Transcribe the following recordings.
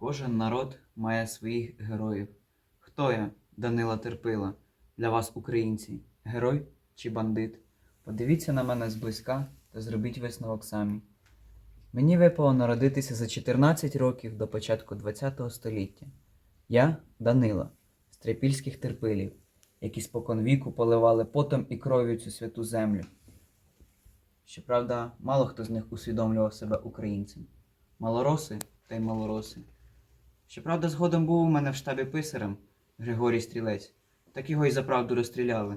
Кожен народ має своїх героїв. Хто я, Данила Терпила, для вас, українці, герой чи бандит? Подивіться на мене зблизька та зробіть висновок самі. Мені випало народитися за 14 років до початку ХХ століття. Я Данила, з трипільських терпилів, які спокон віку поливали потом і кров'ю цю святу землю. Щоправда, мало хто з них усвідомлював себе українцем. Малороси та й малороси. Щоправда, згодом був у мене в штабі писарем Григорій Стрілець, так його й за правду розстріляли.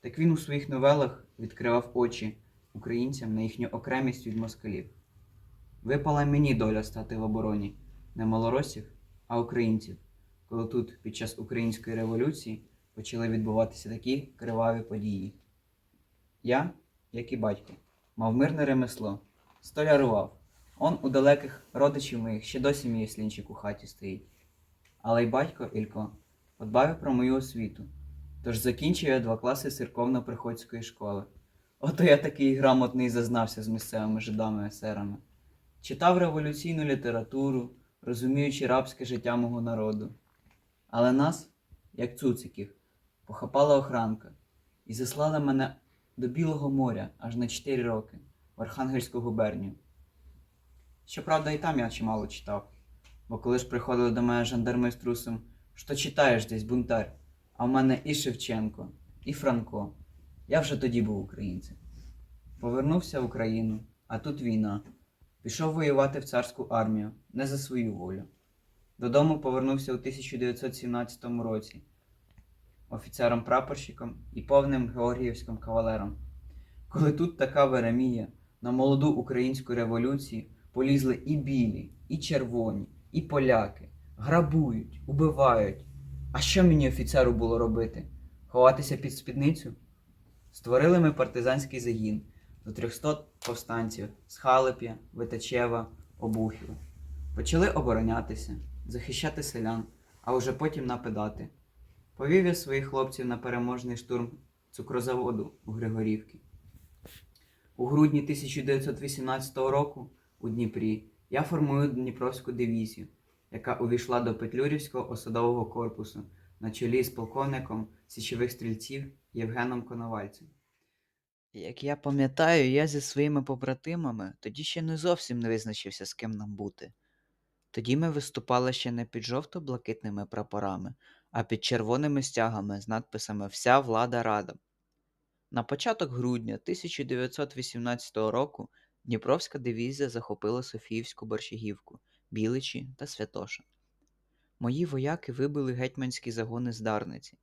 Так він у своїх новелах відкривав очі українцям на їхню окремість від москалів. Випала мені доля стати в обороні не малоросів, а українців, коли тут під час української революції почали відбуватися такі криваві події. Я, як і батько, мав мирне ремесло, столярував. Он у далеких родичів моїх ще досі мій слінчик у хаті стоїть. Але й батько Ілько подбав про мою освіту, тож закінчив я два класи церковно-приходської школи. Ото я такий грамотний зазнався з місцевими жидами есерами. Читав революційну літературу, розуміючи рабське життя мого народу. Але нас, як цуциків, похапала охранка і заслали мене до Білого моря аж на 4 роки в Архангельську губернію. Щоправда, і там я чимало читав, бо коли ж приходили до мене жандарми з трусом, що читаєш десь бунтар, а в мене і Шевченко, і Франко. Я вже тоді був українцем. Повернувся в Україну, а тут війна. Пішов воювати в царську армію, не за свою волю. Додому повернувся у 1917 році офіцером-прапорщиком і повним георгіївським кавалером. Коли тут така веремія, на молоду українську революцію полізли і білі, і червоні, і поляки, грабують, убивають. А що мені офіцеру було робити? Ховатися під спідницю? Створили ми партизанський загін до 300 повстанців з Халеп'я, Витачева, Обухів. Почали оборонятися, захищати селян, а вже потім нападати. Повів я своїх хлопців на переможний штурм цукрозаводу у Григорівці. У грудні 1918 року у Дніпрі я формую Дніпровську дивізію, яка увійшла до Петлюрівського осадового корпусу на чолі з полковником січових стрільців Євгеном Коновальцем. Як я пам'ятаю, я зі своїми побратимами тоді ще не зовсім не визначився, з ким нам бути. Тоді ми виступали ще не під жовто-блакитними прапорами, а під червоними стягами з надписами Вся влада рада. На початок грудня 1918 року Дніпровська дивізія захопила Софіївську Борщагівку, Біличі та Святоша. Мої вояки вибили гетьманські загони з Дарниці.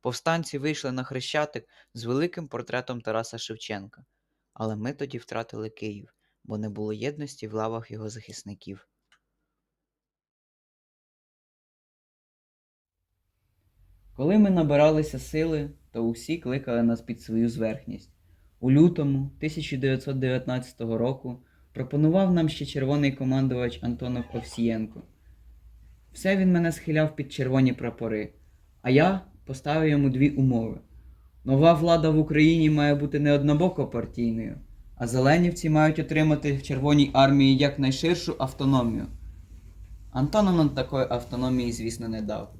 Повстанці вийшли на хрещатик з великим портретом Тараса Шевченка, але ми тоді втратили Київ, бо не було єдності в лавах його захисників. Коли ми набиралися сили, то усі кликали нас під свою зверхність. У лютому 1919 року пропонував нам ще червоний командувач Антонов Овсієнко. Все він мене схиляв під червоні прапори, а я поставив йому дві умови. Нова влада в Україні має бути не однобоко партійною, а зеленівці мають отримати в Червоній армії якнайширшу автономію. Антонов нам такої автономії, звісно, не дав.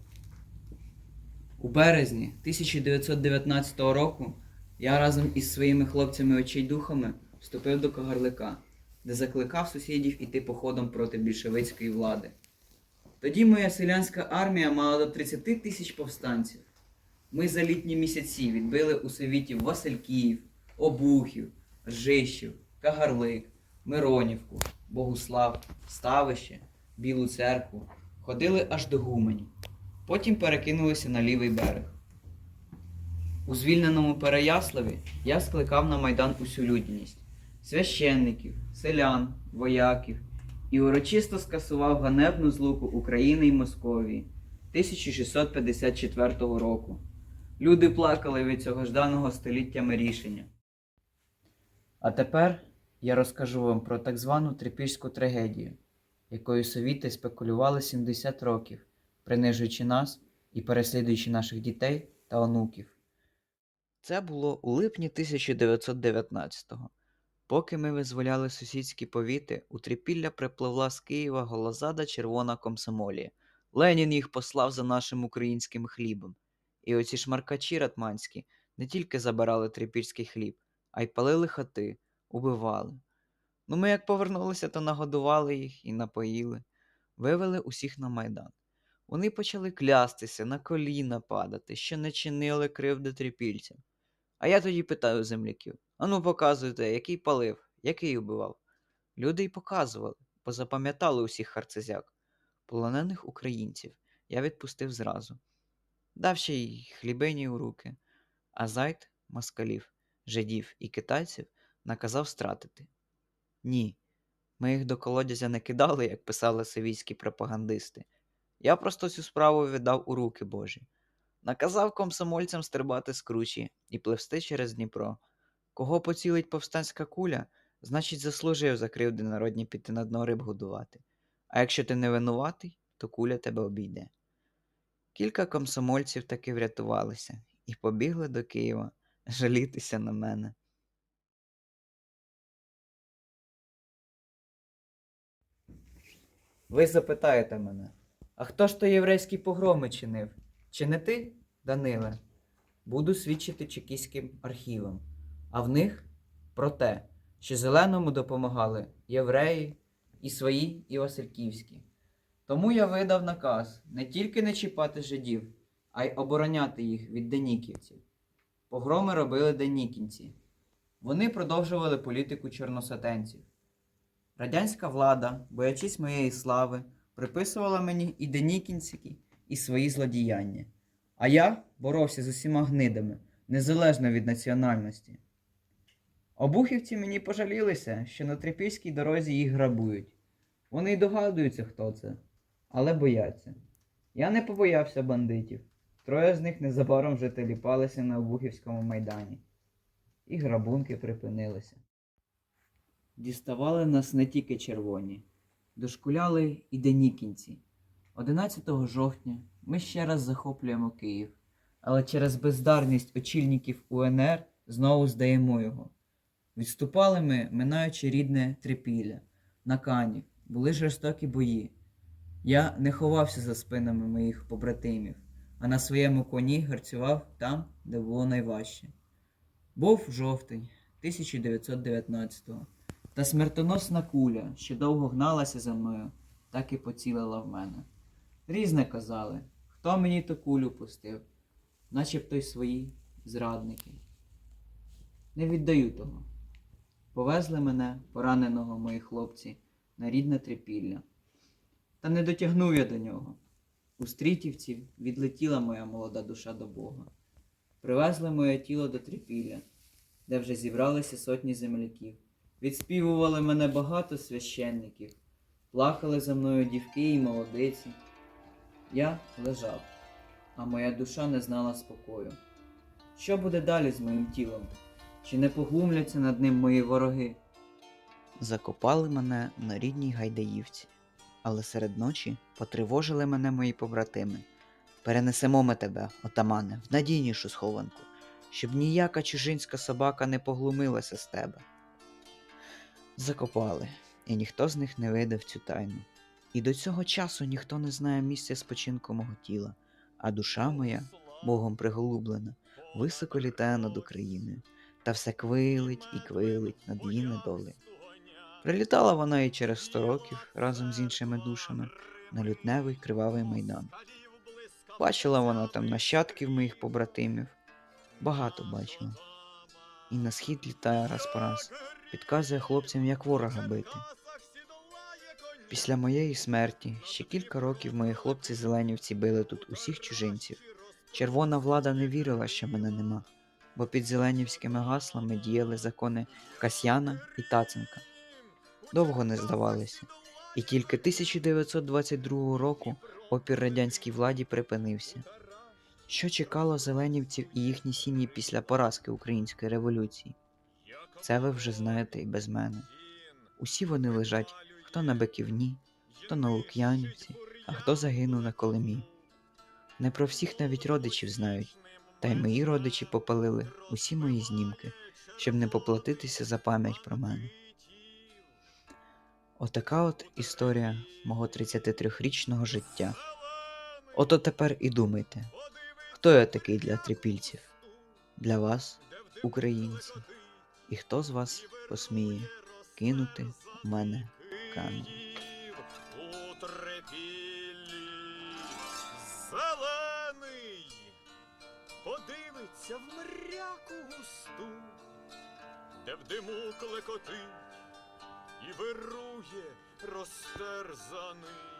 У березні 1919 року я разом із своїми хлопцями очейдухами вступив до Кагарлика, де закликав сусідів іти походом проти більшовицької влади. Тоді моя селянська армія мала до 30 тисяч повстанців. Ми за літні місяці відбили у совітів Васильків, Обухів, Ржищів, Кагарлик, Миронівку, Богуслав, Ставище, Білу церкву. Ходили аж до Гуменів. Потім перекинулися на лівий берег. У звільненому Переяславі я скликав на майдан усю людяність священників, селян, вояків і урочисто скасував ганебну злуку України і Московії 1654 року. Люди плакали від цього жданого століттями рішення. А тепер я розкажу вам про так звану трипільську трагедію, якою совіти спекулювали 70 років, принижуючи нас і переслідуючи наших дітей та онуків. Це було у липні 1919-го. Поки ми визволяли сусідські повіти, у трипілля припливла з Києва голозада червона комсомолія. Ленін їх послав за нашим українським хлібом. І оці шмаркачі ратманські не тільки забирали трипільський хліб, а й палили хати, убивали. Ну, ми як повернулися, то нагодували їх і напоїли, вивели усіх на майдан. Вони почали клястися, на коліна падати, що не чинили кривди трипільцям. А я тоді питаю земляків: ану, показуйте, який палив, який убивав. Люди й показували, бо запам'ятали усіх харцезяк. Полонених українців я відпустив зразу. Дав ще й хлібині у руки, а зайд москалів, жидів і китайців наказав стратити. Ні, ми їх до колодязя не кидали, як писали сивійські пропагандисти. Я просто цю справу віддав у руки Божі. Наказав комсомольцям стрибати з кручі і пливсти через Дніпро. Кого поцілить повстанська куля, значить заслужив за кривди народні піти на дно риб годувати. А якщо ти не винуватий, то куля тебе обійде. Кілька комсомольців таки врятувалися і побігли до Києва жалітися на мене. Ви запитаєте мене, а хто ж то єврейські погроми чинив? Чи не ти, Даниле? Буду свідчити чекістським архівам, а в них про те, що зеленому допомагали євреї, і свої, і Васильківські. Тому я видав наказ не тільки не чіпати жидів, а й обороняти їх від деніківців. Погроми робили денікінці. Вони продовжували політику чорносатенців. Радянська влада, боячись моєї слави, приписувала мені і денікінські, і свої злодіяння. А я боровся з усіма гнидами, незалежно від національності. Обухівці мені пожалілися, що на трипільській дорозі їх грабують. Вони й догадуються, хто це, але бояться. Я не побоявся бандитів. Троє з них незабаром вже теліпалися на Обухівському майдані. І грабунки припинилися. Діставали нас не тільки червоні, дошкуляли і денікінці. 11 жовтня ми ще раз захоплюємо Київ, але через бездарність очільників УНР знову здаємо його. Відступали ми, минаючи рідне трипілля, на кані, були жорстокі бої. Я не ховався за спинами моїх побратимів, а на своєму коні гарцював там, де було найважче. Був жовтень 1919-го. Та смертоносна куля, що довго гналася за мною, так і поцілила в мене. Різне казали, хто мені ту кулю пустив, начебто й свої зрадники. Не віддаю того. Повезли мене, пораненого мої хлопці, на рідне трипілля. Та не дотягнув я до нього. У стрітівців відлетіла моя молода душа до Бога. Привезли моє тіло до трипілля, де вже зібралися сотні земляків. Відспівували мене багато священників, плакали за мною дівки і молодиці. Я лежав, а моя душа не знала спокою. Що буде далі з моїм тілом? Чи не поглумляться над ним мої вороги? Закопали мене на рідній Гайдаївці, але серед ночі потривожили мене мої побратими. Перенесемо ми тебе, отамане, в надійнішу схованку, щоб ніяка чужинська собака не поглумилася з тебе. Закопали, і ніхто з них не видав цю тайну. І до цього часу ніхто не знає місця спочинку мого тіла, а душа моя, Богом приголублена, високо літає над Україною, та все квилить і квилить над її недолею. Прилітала вона і через сто років разом з іншими душами на лютневий кривавий майдан. Бачила вона там нащадків моїх побратимів, багато бачила. І на схід літає раз по раз, підказує хлопцям, як ворога бити. Після моєї смерті ще кілька років мої хлопці зеленівці били тут усіх чужинців. Червона влада не вірила, що мене нема, бо під зеленівськими гаслами діяли закони Касьяна і Таценка. Довго не здавалися, і тільки 1922 року опір радянській владі припинився. Що чекало зеленівців і їхні сім'ї після поразки української революції? Це ви вже знаєте і без мене. Усі вони лежать хто на Биківні, хто на Лук'янівці, а хто загинув на Колимі. Не про всіх навіть родичів знають, та й мої родичі попалили усі мої знімки, щоб не поплатитися за пам'ять про мене. Отака от історія мого 33-річного життя. Ото тепер і думайте, хто я такий для трипільців, для вас, українців, і хто з вас посміє кинути мене трепіллі зелений подивиться в мряку густу, де в диму клекотить і вирує розтерзаний